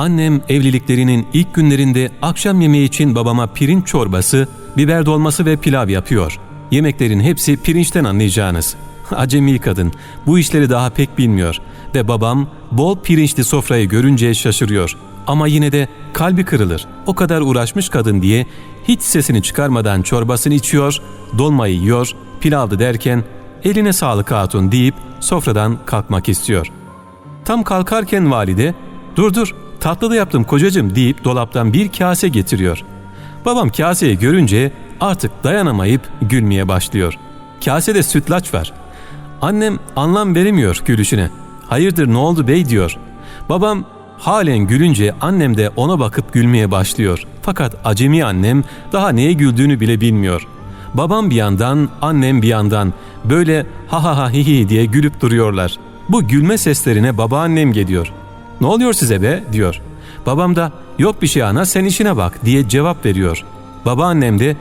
Annem evliliklerinin ilk günlerinde akşam yemeği için babama pirinç çorbası, biber dolması ve pilav yapıyor. Yemeklerin hepsi pirinçten anlayacağınız. Acemi kadın bu işleri daha pek bilmiyor ve babam bol pirinçli sofrayı görünce şaşırıyor. Ama yine de kalbi kırılır. O kadar uğraşmış kadın diye hiç sesini çıkarmadan çorbasını içiyor, dolmayı yiyor, pilavdı derken eline sağlık hatun deyip sofradan kalkmak istiyor. Tam kalkarken valide ''Dur dur tatlı da yaptım kocacığım'' deyip dolaptan bir kase getiriyor. Babam kaseyi görünce artık dayanamayıp gülmeye başlıyor. Kasede sütlaç var. Annem anlam veremiyor gülüşüne. ''Hayırdır ne oldu bey?'' diyor. Babam halen gülünce annem de ona bakıp gülmeye başlıyor. Fakat acemi annem daha neye güldüğünü bile bilmiyor. Babam bir yandan, annem bir yandan böyle ha ha ha hi hi diye gülüp duruyorlar. Bu gülme seslerine babaannem geliyor. Ne oluyor size be diyor. Babam da yok bir şey ana sen işine bak diye cevap veriyor. Babaannem de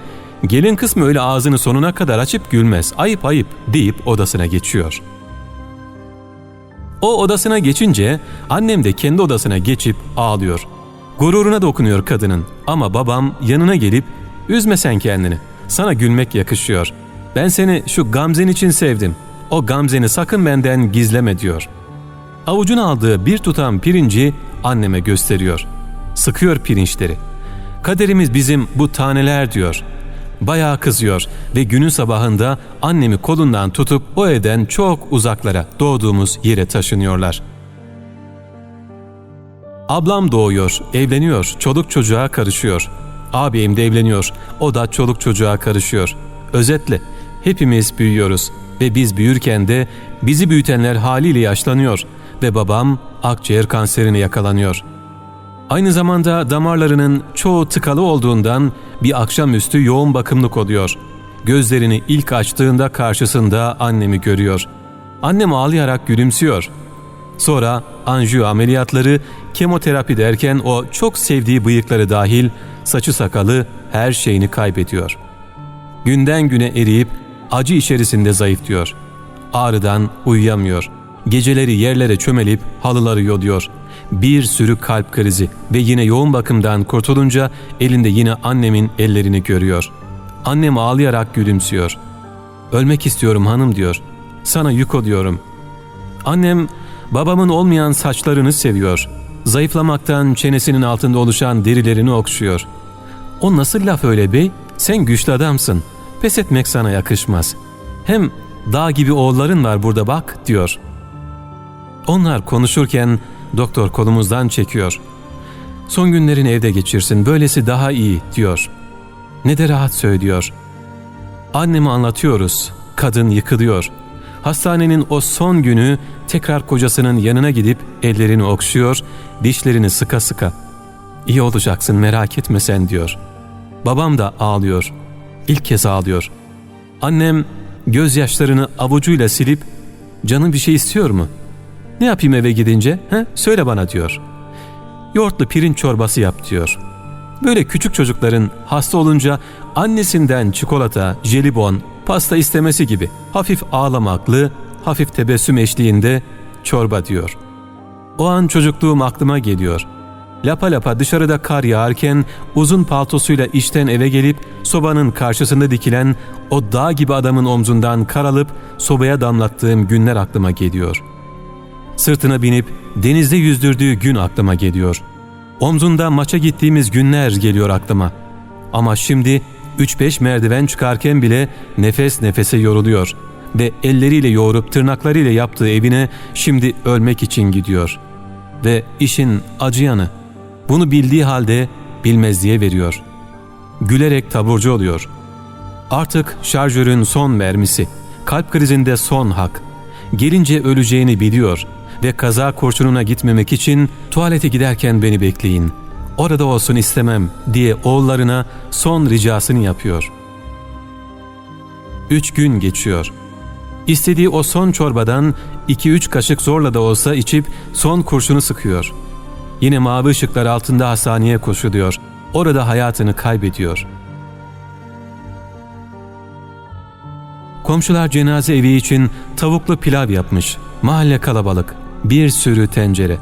gelin kısmı öyle ağzını sonuna kadar açıp gülmez ayıp ayıp deyip odasına geçiyor. O odasına geçince annem de kendi odasına geçip ağlıyor. Gururuna dokunuyor kadının ama babam yanına gelip üzme sen kendini sana gülmek yakışıyor. Ben seni şu Gamzen için sevdim. O Gamzen'i sakın benden gizleme diyor. Avucuna aldığı bir tutam pirinci anneme gösteriyor. Sıkıyor pirinçleri. Kaderimiz bizim bu taneler diyor. Bayağı kızıyor ve günün sabahında annemi kolundan tutup o evden çok uzaklara doğduğumuz yere taşınıyorlar. Ablam doğuyor, evleniyor, çoluk çocuğa karışıyor. Ağabeyim de evleniyor, o da çoluk çocuğa karışıyor. Özetle hepimiz büyüyoruz ve biz büyürken de bizi büyütenler haliyle yaşlanıyor ve babam akciğer kanserine yakalanıyor. Aynı zamanda damarlarının çoğu tıkalı olduğundan bir akşamüstü yoğun bakımlık oluyor. Gözlerini ilk açtığında karşısında annemi görüyor. Annem ağlayarak gülümsüyor. Sonra anjiyo ameliyatları, kemoterapi derken o çok sevdiği bıyıkları dahil saçı sakalı her şeyini kaybediyor. Günden güne eriyip acı içerisinde zayıflıyor. Ağrıdan uyuyamıyor. Geceleri yerlere çömelip halıları yoluyor. Bir sürü kalp krizi ve yine yoğun bakımdan kurtulunca elinde yine annemin ellerini görüyor. Annem ağlayarak gülümsüyor. Ölmek istiyorum hanım diyor. Sana yük oluyorum. Annem babamın olmayan saçlarını seviyor. Zayıflamaktan çenesinin altında oluşan derilerini okşuyor. O nasıl laf öyle bey? Sen güçlü adamsın. Pes etmek sana yakışmaz. Hem dağ gibi oğulların var burada bak diyor. Onlar konuşurken doktor kolumuzdan çekiyor. Son günlerini evde geçirsin böylesi daha iyi diyor. Ne de rahat söylüyor. Annemi anlatıyoruz. Kadın yıkılıyor. Hastanenin o son günü tekrar kocasının yanına gidip ellerini okşuyor, dişlerini sıka sıka. İyi olacaksın merak etme sen diyor. Babam da ağlıyor. İlk kez ağlıyor. Annem gözyaşlarını avucuyla silip canın bir şey istiyor mu? Ne yapayım eve gidince? He? Söyle bana diyor. Yoğurtlu pirinç çorbası yap diyor. Böyle küçük çocukların hasta olunca annesinden çikolata, jelibon, pasta istemesi gibi hafif ağlamaklı, hafif tebessüm eşliğinde çorba diyor. O an çocukluğum aklıma geliyor. Lapa lapa dışarıda kar yağarken uzun paltosuyla işten eve gelip sobanın karşısında dikilen o dağ gibi adamın omzundan kar alıp sobaya damlattığım günler aklıma geliyor. Sırtına binip denizde yüzdürdüğü gün aklıma geliyor. Omzunda maça gittiğimiz günler geliyor aklıma. Ama şimdi 3-5 merdiven çıkarken bile nefes nefese yoruluyor ve elleriyle yoğurup tırnaklarıyla yaptığı evine şimdi ölmek için gidiyor. Ve işin acı yanı bunu bildiği halde bilmezliğe veriyor. Gülerek taburcu oluyor. Artık şarjörün son mermisi, kalp krizinde son hak. Gelince öleceğini biliyor ve kaza kurşununa gitmemek için tuvalete giderken beni bekleyin. Orada olsun istemem diye oğullarına son ricasını yapıyor. Üç gün geçiyor. İstediği o son çorbadan iki üç kaşık zorla da olsa içip son kurşunu sıkıyor. Yine mavi ışıklar altında hastaneye koşuluyor. Orada hayatını kaybediyor. Komşular cenaze evi için tavuklu pilav yapmış. Mahalle kalabalık. Bir sürü tencere.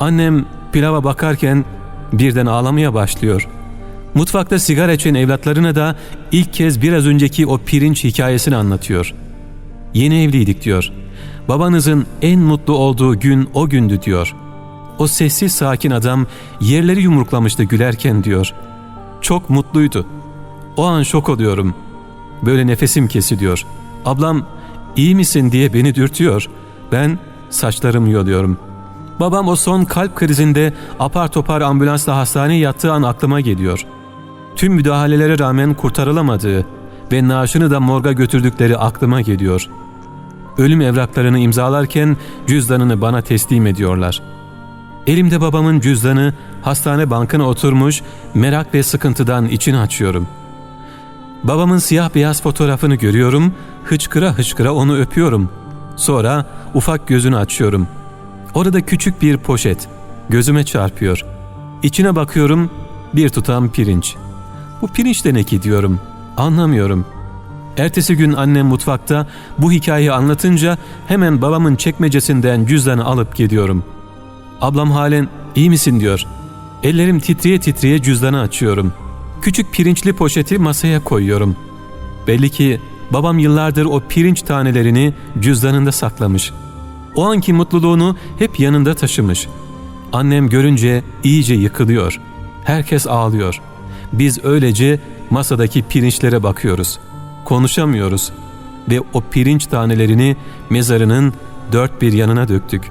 Annem pilava bakarken birden ağlamaya başlıyor. Mutfakta sigara içen evlatlarına da ilk kez biraz önceki o pirinç hikayesini anlatıyor. Yeni evliydik diyor. Babanızın en mutlu olduğu gün o gündü diyor. O sessiz sakin adam yerleri yumruklamıştı gülerken diyor. Çok mutluydu. O an şok oluyorum. Böyle nefesim kesiliyor. Ablam iyi misin diye beni dürtüyor. Ben saçlarımı yoluyorum. Babam o son kalp krizinde apar topar ambulansla hastaneye yattığı an aklıma geliyor. Tüm müdahalelere rağmen kurtarılamadığı ve naaşını da morga götürdükleri aklıma geliyor. Ölüm evraklarını imzalarken cüzdanını bana teslim ediyorlar. Elimde babamın cüzdanı hastane bankına oturmuş merak ve sıkıntıdan içini açıyorum. Babamın siyah beyaz fotoğrafını görüyorum, hıçkıra hıçkıra onu öpüyorum. Sonra ufak gözünü açıyorum. Orada küçük bir poşet, gözüme çarpıyor. İçine bakıyorum, bir tutam pirinç. Bu pirinç de ne ki diyorum, anlamıyorum. Ertesi gün annem mutfakta bu hikayeyi anlatınca hemen babamın çekmecesinden cüzdanı alıp gidiyorum. Ablam halen iyi misin diyor. Ellerim titriye titriye cüzdanı açıyorum. Küçük pirinçli poşeti masaya koyuyorum. Belli ki babam yıllardır o pirinç tanelerini cüzdanında saklamış. O anki mutluluğunu hep yanında taşımış. Annem görünce iyice yıkılıyor. Herkes ağlıyor. Biz öylece masadaki pirinçlere bakıyoruz. Konuşamıyoruz. Ve o pirinç tanelerini mezarının dört bir yanına döktük.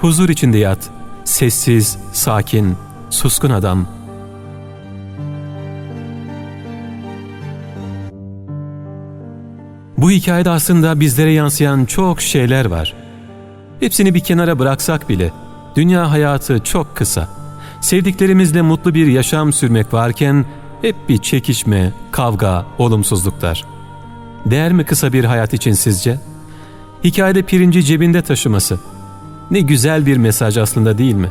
Huzur içinde yat. Sessiz, sakin, suskun adam. Bu hikayede aslında bizlere yansıyan çok şeyler var. Hepsini bir kenara bıraksak bile dünya hayatı çok kısa. Sevdiklerimizle mutlu bir yaşam sürmek varken hep bir çekişme, kavga, olumsuzluklar. Değer mi kısa bir hayat için sizce? Hikayede pirinci cebinde taşıması. Ne güzel bir mesaj aslında değil mi?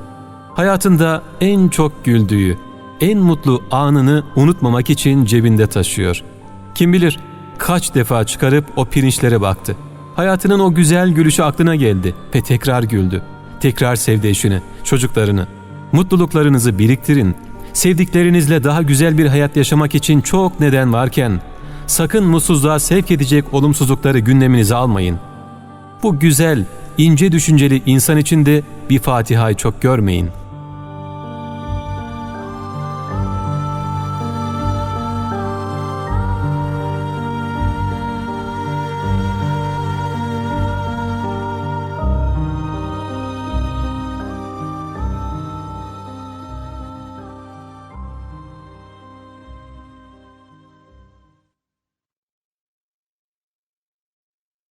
Hayatında en çok güldüğü, en mutlu anını unutmamak için cebinde taşıyor. Kim bilir kaç defa çıkarıp o pirinçlere baktı. Hayatının o güzel gülüşü aklına geldi ve tekrar güldü. Tekrar sevdi eşini, çocuklarını. Mutluluklarınızı biriktirin. Sevdiklerinizle daha güzel bir hayat yaşamak için çok neden varken sakın mutsuzluğa sevk edecek olumsuzlukları gündeminize almayın. Bu güzel, ince düşünceli insan için de bir Fatiha'yı çok görmeyin.''